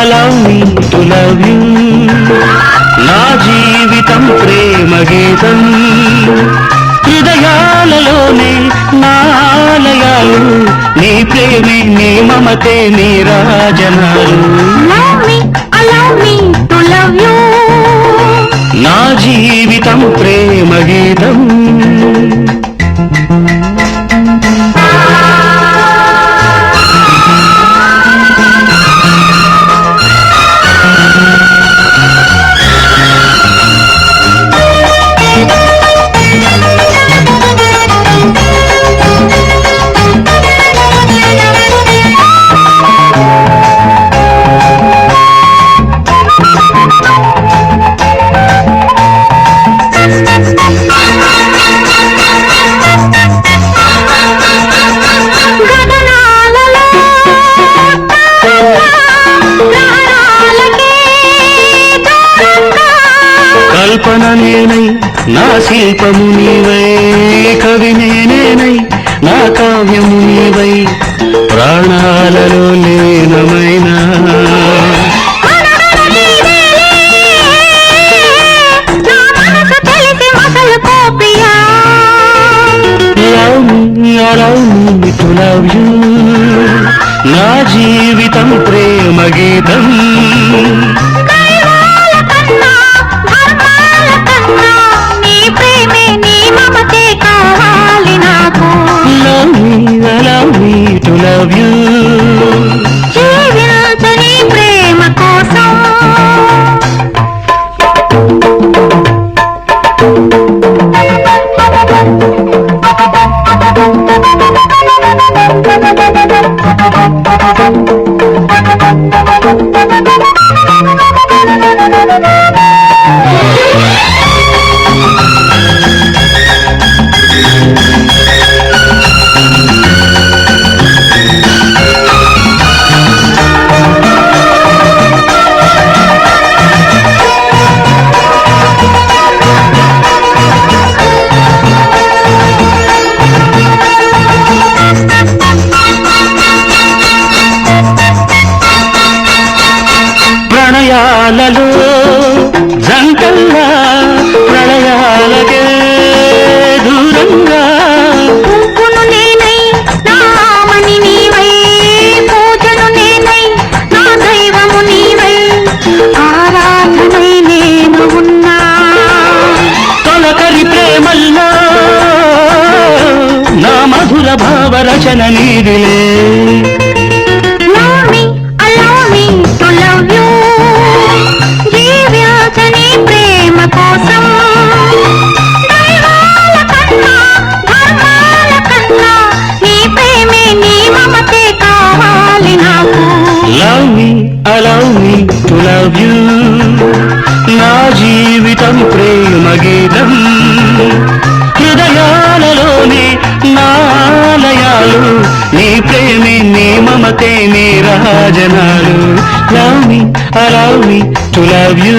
Allow me to love you నా జీవితం ప్రేమ గీతం హృదయాలలోనే నా ఆలయాలు. నీ ప్రేమే నీ మమతే నీ రాజనాలు. కల్పన నేనై నా శిల్పము నీవై కవి నేనేనై నా కావ్యము నీవై ప్రాణాలలో లీనమైనా. నా జీవితం ప్రేమ గీతం. Thank you. ప్రణయాలలో జంటల్లా ప్రళయాలకే దూరంగా పువ్వును నేనై లవ్ యూ నా జీవితం ప్రేమ గీతం. హృదయాలలోని నాలయాలు నీ ప్రేమే నీ మమతే నీ రాజనాలు. Love me allow me to love you